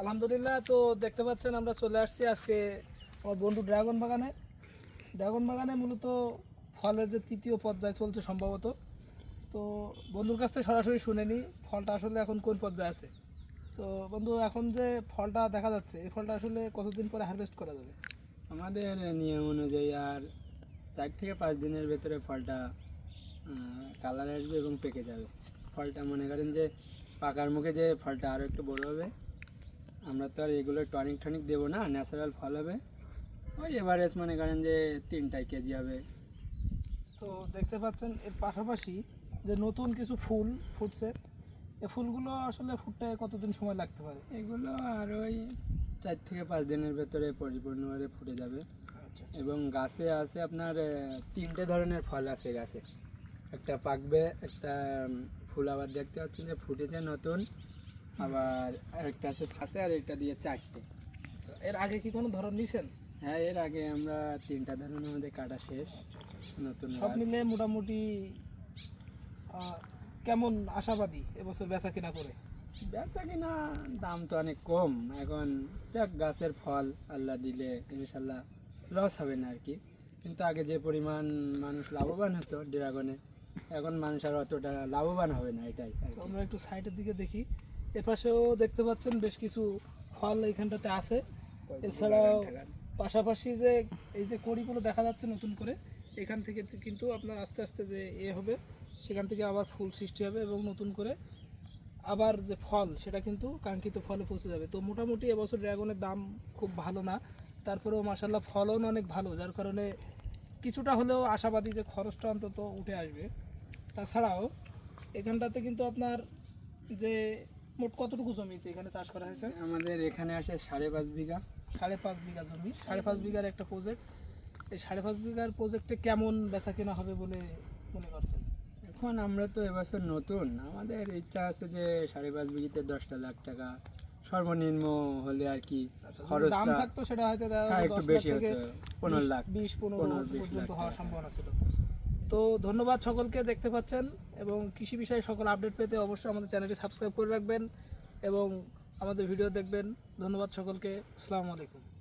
আলহামদুলিল্লাহ, তো দেখতে পাচ্ছেন আমরা চলে আসছি আজকে আমার বন্ধু ড্রাগন বাগানে। ড্রাগন বাগানে মূলত ফলের যে তৃতীয় পর্যায়ে চলছে সম্ভবত। তো বন্ধুর কাছ থেকে সরাসরি শুনে নিই, ফলটা আসলে এখন কোন পর্যায়ে আছে। তো বন্ধু, এখন যে ফলটা দেখা যাচ্ছে, এই ফলটা আসলে কতদিন পরে হারভেস্ট করা যাবে? আমাদের নিয়ম অনুযায়ী আর চার থেকে পাঁচ দিনের ভেতরে ফলটা কালার আসবে এবং পেকে যাবে। ফলটা মনে করেন যে পাকার মুখে যে ফলটা আরও একটু বড় হবে আমরা তো আর এগুলো টনিক টনিক দেবো না ন্যাচারাল ফল হবে। ওই এভারেজ মনে করেন যে তিনটাই কেজি হবে। তো দেখতে পাচ্ছেন এর পাশাপাশি যে নতুন কিছু ফুল ফুটছে এই ফুলগুলো আসলে ফুটতে কতদিন সময় লাগতে পারে? এগুলো আর ওই চার থেকে পাঁচ দিনের ভেতরে পরিপূর্ণভাবে ফুটে যাবে। আচ্ছা এবং গাছে আছে আপনার তিনটে ধরনের ফল আছে গাছে। একটা পাকবে একটা ফুল আবার দেখতে পাচ্ছেন যে ফুটেছে নতুন। আবার আরেকটা আছে আছে আর এটা দিয়ে চারটে। আচ্ছা এর আগে কি কোনো ধরন নিছেন? হ্যাঁ এর আগে আমরা তিনটা ধরনের আমাদের কাটা শেষ নতুন সব মিলে মোটামুটি কেমন আশাবাদী এবছর বেচা কিনা করে? বেচা কিনা দাম তো অনেক কম। এখন যাক গাছের ফল আল্লাহ দিলে ইনশাল্লাহ লস হবে না আর কি কিন্তু আগে যে পরিমাণ মানুষ লাভবান হতো ড্রাগনে এখন মানুষ আর অতটা লাভবান হবে না এটাই আমরা একটু সাইডের দিকে দেখি। এপাশেও দেখতে পাচ্ছেন বেশ কিছু ফল এইখানটাতে আছে। এছাড়াও পাশাপাশি যে এই যে কড়িগুলো দেখা যাচ্ছে নতুন করে এখান থেকে কিন্তু আপনার আস্তে আস্তে যে এ হবে সেখান থেকে আবার ফুল সৃষ্টি হবে এবং নতুন করে আবার যে ফল সেটা কিন্তু কাঙ্ক্ষিত ফলে পৌঁছে যাবে। তো মোটামুটি এবছর ড্রাগনের দাম খুব ভালো না তারপরেও মাসাল্লাহ ফলন অনেক ভালো যার কারণে কিছুটা হলেও আশাবাদী যে খরচটা অন্তত উঠে আসবে। তাছাড়াও এখানটাতে কিন্তু আপনার যে মোট কতটুকু জমিতে এখানে চাষ করা হয়েছে? আমাদের এখানে আসে সাড়ে পাঁচ বিঘা। সাড়ে পাঁচ বিঘা জমি। সাড়ে পাঁচ বিঘার একটা প্রজেক্ট এই সাড়ে পাঁচ বিঘার প্রজেক্টে কেমন বেচা কেনা হবে বলে মনে করছেন? এখন আমরা তো এবছর নতুন। আমাদের ইচ্ছা আছে যে সাড়ে পাঁচ বিঘিতে দশটা লাখ টাকা সর্বনিম্ন হলে আর কি আচ্ছা দাম থাকতো সেটা হয়তো হ্যাঁ, একটু বেশি হতো পনেরো লাখ বিশ পনেরো পর্যন্ত হওয়ার। সম্ভাবনা ছিল। তো ধন্যবাদ সকলকে দেখতে পাচ্ছেন এবং কৃষি বিষয়ে সকল আপডেট পেতে অবশ্যই আমাদের চ্যানেলটি সাবস্ক্রাইব করে রাখবেন এবং আমাদের ভিডিও দেখবেন। ধন্যবাদ সকলকে। আসসালামু আলাইকুম।